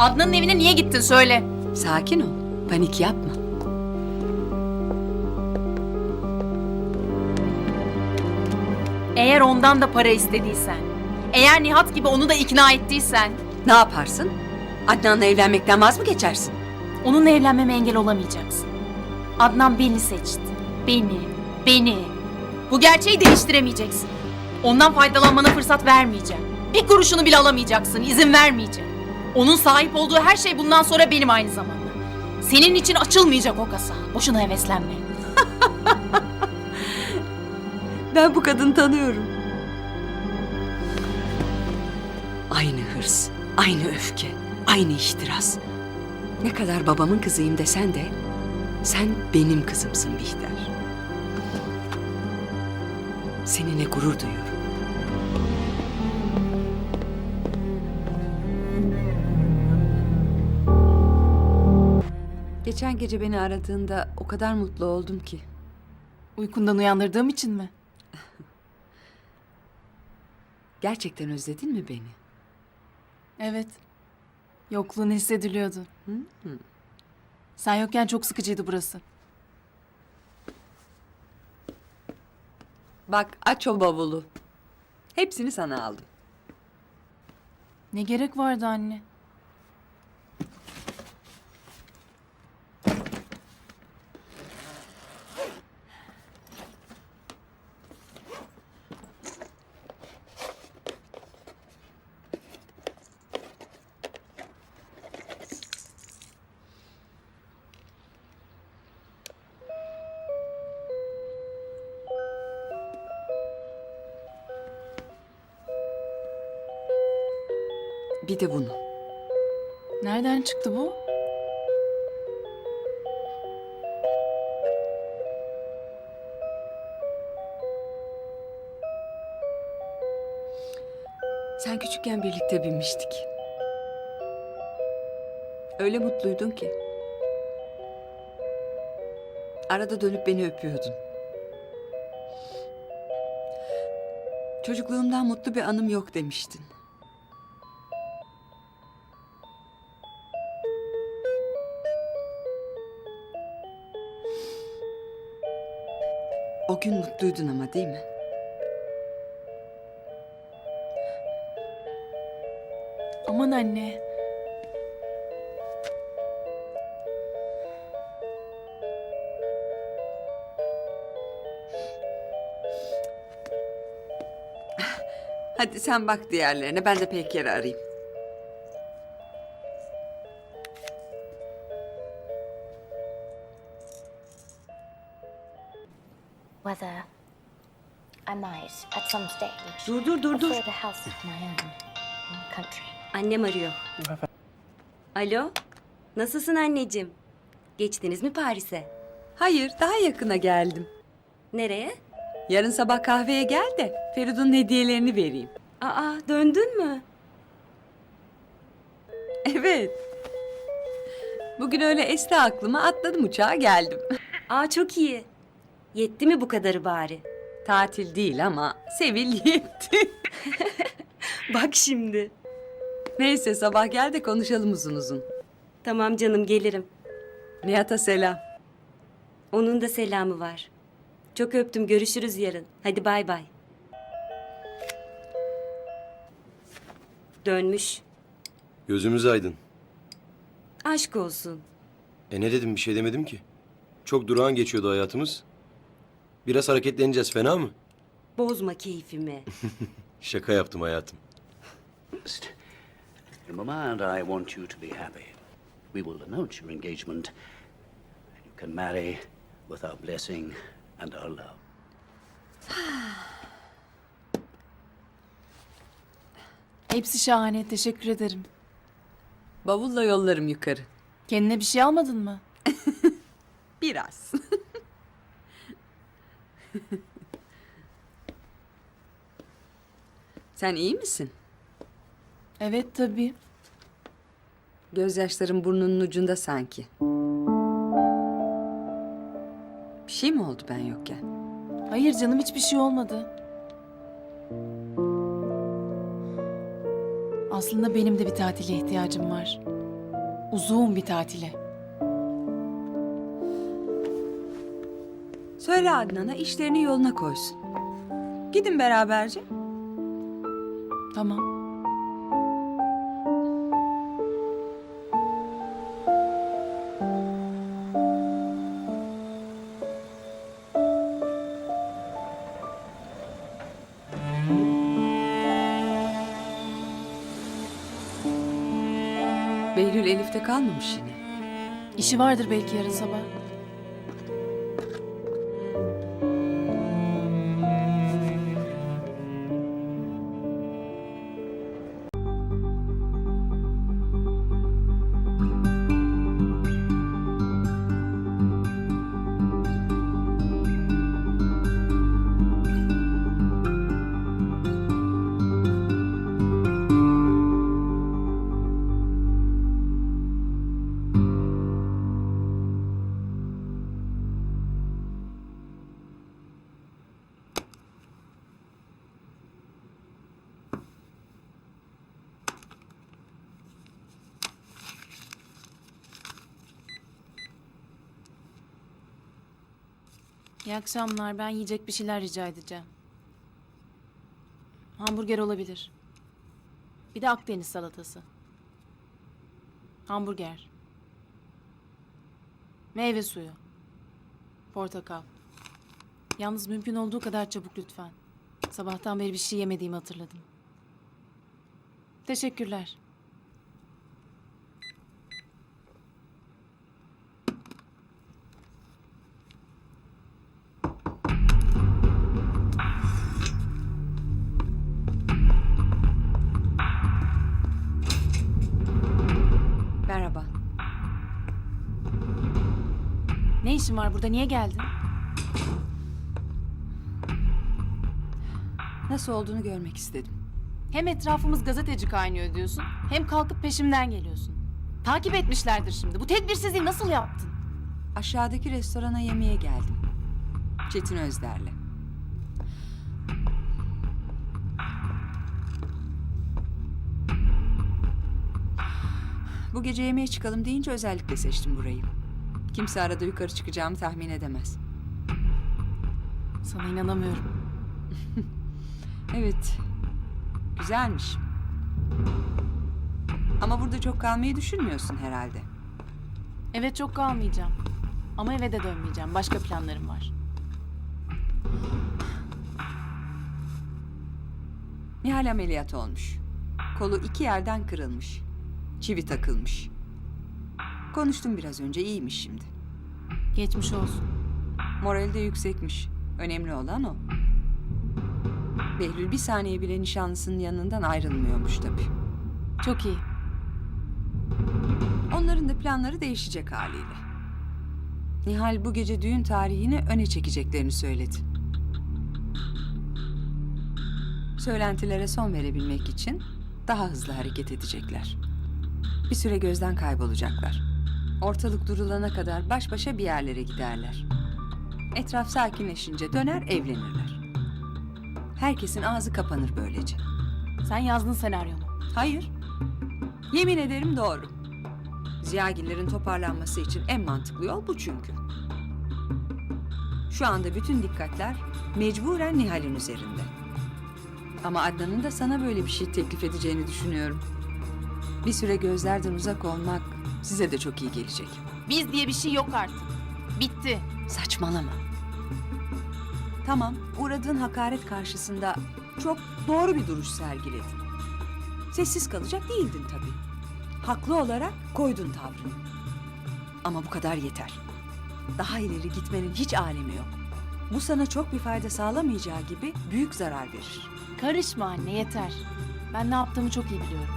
Adnan'ın evine niye gittin söyle. Sakin ol. Panik yapma. Eğer ondan da para istediysen, eğer Nihat gibi onu da ikna ettiysen, Ne yaparsın? Adnan'la evlenmekten vaz mı geçersin? onunla evlenmeme engel olamayacaksın. Adnan beni seçti. Beni, beni. Bu gerçeği değiştiremeyeceksin. Ondan faydalanmana fırsat vermeyeceğim. Bir kuruşunu bile alamayacaksın, izin vermeyeceğim. Onun sahip olduğu her şey bundan sonra benim aynı zamanda. Senin için açılmayacak o kasa. Boşuna heveslenme. Ben bu kadını tanıyorum. Aynı hırs, aynı öfke, aynı ihtiras. Ne kadar babamın kızıyım desen de sen benim kızımsın Bihter. Seninle gurur duyuyorum. Geçen gece beni aradığında o kadar mutlu oldum ki. Uykundan uyandırdığım için mi? Gerçekten özledin mi beni? Evet. Yokluğun hissediliyordu. Sen yokken çok sıkıcıydı burası. Bak aç o bavulu. Hepsini sana aldım. Ne gerek vardı anne? Bir de bunu. Nereden çıktı bu? Sen küçükken birlikte binmiştik. Öyle mutluydun ki. Arada dönüp beni öpüyordun. Çocukluğumdan mutlu bir anım yok demiştin. Mutluydun ama değil mi? Aman anne. Hadi sen bak diğerlerine ben de Peyker'i arayayım. Whether I might, at some stage, Dur dur dur dur. afford a house of my own in the country. Annem arıyor. Alo. Nasılsın anneciğim? Geçtiniz mi Paris'e? Hayır daha yakına geldim. Nereye? Yarın sabah kahveye gel de Feridun'un hediyelerini vereyim. Aa döndün mü? Evet. Bugün öyle esti aklıma atladım uçağa geldim. Aa çok iyi. Yetti mi bu kadarı bari? Tatil değil ama Sevil yetti. Bak şimdi. Neyse sabah gel de konuşalım uzun uzun. Tamam canım gelirim. Nihat'a selam. Onun da selamı var. Çok öptüm görüşürüz yarın. Hadi bay bay. Dönmüş. Gözümüz aydın. Aşk olsun. E ne dedim bir şey demedim ki. Çok durağan geçiyordu hayatımız. Biraz hareketleneceğiz fena mı? Bozma keyfimi. Şaka yaptım hayatım. Mama and I want you to be happy. We will announce your engagement. And you can marry with our blessing and our love. Hepsi şahane. Teşekkür ederim. Bavulla yollarım yukarı. Kendine bir şey almadın mı? Biraz. Sen iyi misin? Evet tabii. Gözyaşların burnunun ucunda sanki. Bir şey mi oldu ben yokken? Hayır canım hiçbir şey olmadı. Aslında benim de bir tatile ihtiyacım var. Uzun bir tatile. Söyle Adnan'a işlerini yoluna koysun. Gidin beraberce. Tamam. Behlül Elif'te kalmamış yine. İşi vardır belki yarın sabah. İyi akşamlar. Ben yiyecek bir şeyler rica edeceğim. Hamburger olabilir. Bir de Akdeniz salatası. Hamburger. Meyve suyu. Portakal. Yalnız mümkün olduğu kadar çabuk lütfen. Sabahtan beri bir şey yemediğimi hatırladım. Teşekkürler. Var burada? Niye geldin? Nasıl olduğunu görmek istedim. Hem etrafımız gazeteci kaynıyor diyorsun, hem kalkıp peşimden geliyorsun. Takip etmişlerdir şimdi. Bu tedbirsizliği nasıl yaptın? Aşağıdaki restorana yemeğe geldim. Çetin Özder'le. Bu gece yemeğe çıkalım deyince özellikle seçtim burayı. Kimse arada yukarı çıkacağımı tahmin edemez. Sana inanamıyorum. Evet. Güzelmiş. Ama burada çok kalmayı düşünmüyorsun herhalde. Evet çok kalmayacağım. Ama eve de dönmeyeceğim. Başka planlarım var. Nihal ameliyat olmuş. Kolu iki yerden kırılmış. Çivi takılmış. Konuştum biraz önce iyiymiş şimdi. Geçmiş olsun. Morali de yüksekmiş. Önemli olan o. Behlül bir saniye bile nişanlısının yanından ayrılmıyormuş tabii. Çok iyi. Onların da planları değişecek haliyle. Nihal bu gece düğün tarihini öne çekeceklerini söyledi. Söylentilere son verebilmek için daha hızlı hareket edecekler. Bir süre gözden kaybolacaklar. Ortalık durulana kadar baş başa bir yerlere giderler. Etraf sakinleşince döner evlenirler. Herkesin ağzı kapanır böylece. Sen yazdın senaryonu. Hayır. Yemin ederim doğru. Ziyagillerin toparlanması için en mantıklı yol bu çünkü. Şu anda bütün dikkatler mecburen Nihal'in üzerinde. Ama Adnan'ın da sana böyle bir şey teklif edeceğini düşünüyorum. Bir süre gözlerden uzak olmak size de çok iyi gelecek. Biz diye bir şey yok artık. Bitti. Saçmalama. Tamam, uğradığın hakaret karşısında çok doğru bir duruş sergiledin. Sessiz kalacak değildin tabii. Haklı olarak koydun tavrını. Ama bu kadar yeter. Daha ileri gitmenin hiç alemi yok. Bu sana çok bir fayda sağlamayacağı gibi büyük zarar verir. Karışma anne yeter. Ben ne yaptığımı çok iyi biliyorum.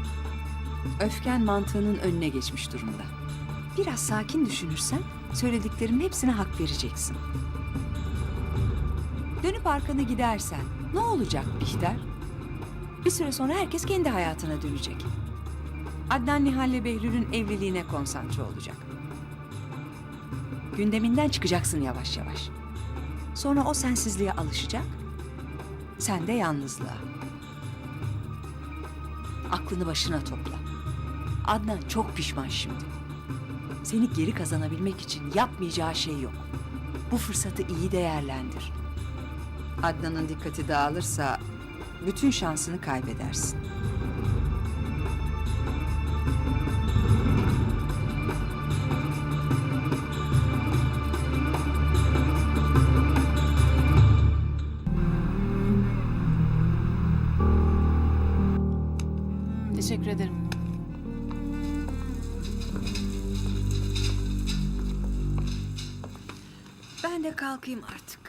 Öfken mantığının önüne geçmiş durumda. Biraz sakin düşünürsen söylediklerimin hepsine hak vereceksin. Dönüp arkanı gidersen ne olacak Bihter? Bir süre sonra herkes kendi hayatına dönecek. Adnan Nihal'le Behlül'ün evliliğine konsantre olacak. Gündeminden çıkacaksın yavaş yavaş. Sonra o sensizliğe alışacak. Sen de yalnızlığa. Aklını başına topla. Adnan çok pişman şimdi. Seni geri kazanabilmek için yapmayacağı şey yok. Bu fırsatı iyi değerlendir. Adnan'ın dikkati dağılırsa bütün şansını kaybedersin. Teşekkür ederim. Kalkayım artık.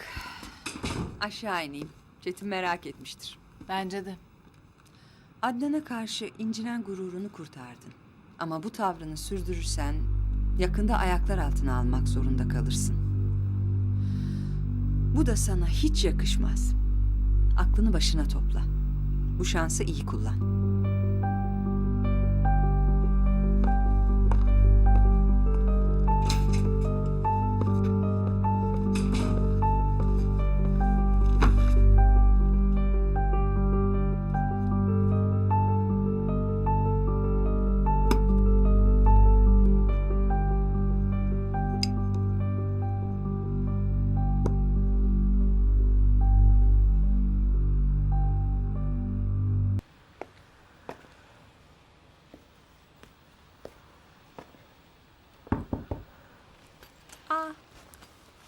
Aşağı ineyim. Çetin merak etmiştir. Bence de. Adnan'a karşı incinen gururunu kurtardın. Ama bu tavrını sürdürürsen yakında ayaklar altına almak zorunda kalırsın. Bu da sana hiç yakışmaz. Aklını başına topla. Bu şansı iyi kullan.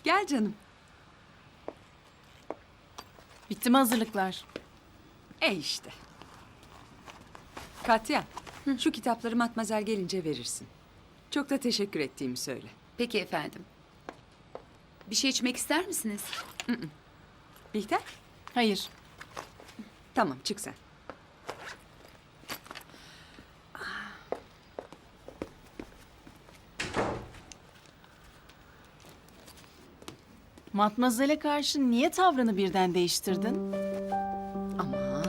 Gel canım. Bitti mi hazırlıklar? E işte. Katya, şu kitapları matmazel gelince verirsin. Çok da teşekkür ettiğimi söyle. Peki efendim. Bir şey içmek ister misiniz? Bihter, Hayır. tamam çık sen. Matmazel'e karşı niye tavrını birden değiştirdin? Aman,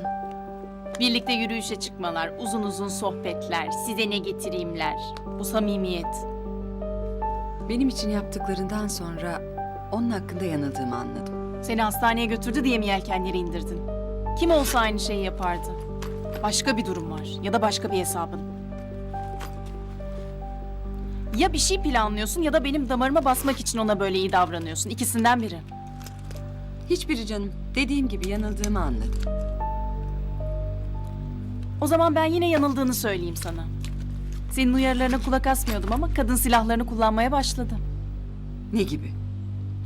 Birlikte yürüyüşe çıkmalar, uzun uzun sohbetler, size ne getireyimler. Bu samimiyet. benim için yaptıklarından sonra onun hakkında yanıldığımı anladım. Seni hastaneye götürdü diye mi yelkenleri indirdin? Kim olsa aynı şeyi yapardı. Başka bir durum var ya da başka bir hesabın. Ya bir şey planlıyorsun ya da benim damarıma basmak için ona böyle iyi davranıyorsun. İkisinden biri. Hiçbiri canım, dediğim gibi yanıldığımı anladım. O zaman ben yine yanıldığını söyleyeyim sana. Senin uyarılarına kulak asmıyordum ama kadın silahlarını kullanmaya başladı. Ne gibi?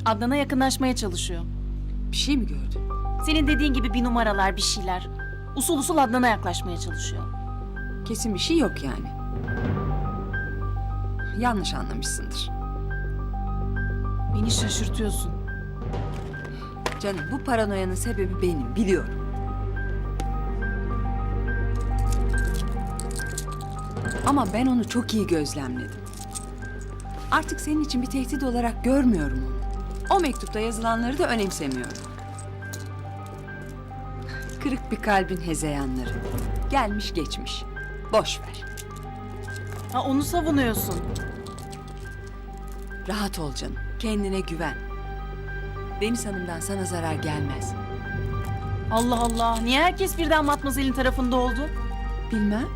Adnan'a yakınlaşmaya çalışıyor. Bir şey mi gördün? Senin dediğin gibi bir numaralar, bir şeyler. Usul usul Adnan'a yaklaşmaya çalışıyor. Kesin bir şey yok yani. Yanlış anlamışsındır. Beni şaşırtıyorsun. Canım bu paranoyanın sebebi benim, biliyorum. Ama ben onu çok iyi gözlemledim. Artık senin için bir tehdit olarak görmüyorum onu. O mektupta yazılanları da önemsemiyorum. Kırık bir kalbin hezeyanları. Gelmiş geçmiş. Boş ver. Ha onu savunuyorsun. Rahat ol canım. Kendine güven. Deniz Hanım'dan sana zarar gelmez. Allah Allah. Niye herkes birden Matmazel'in tarafında oldu? Bilmem.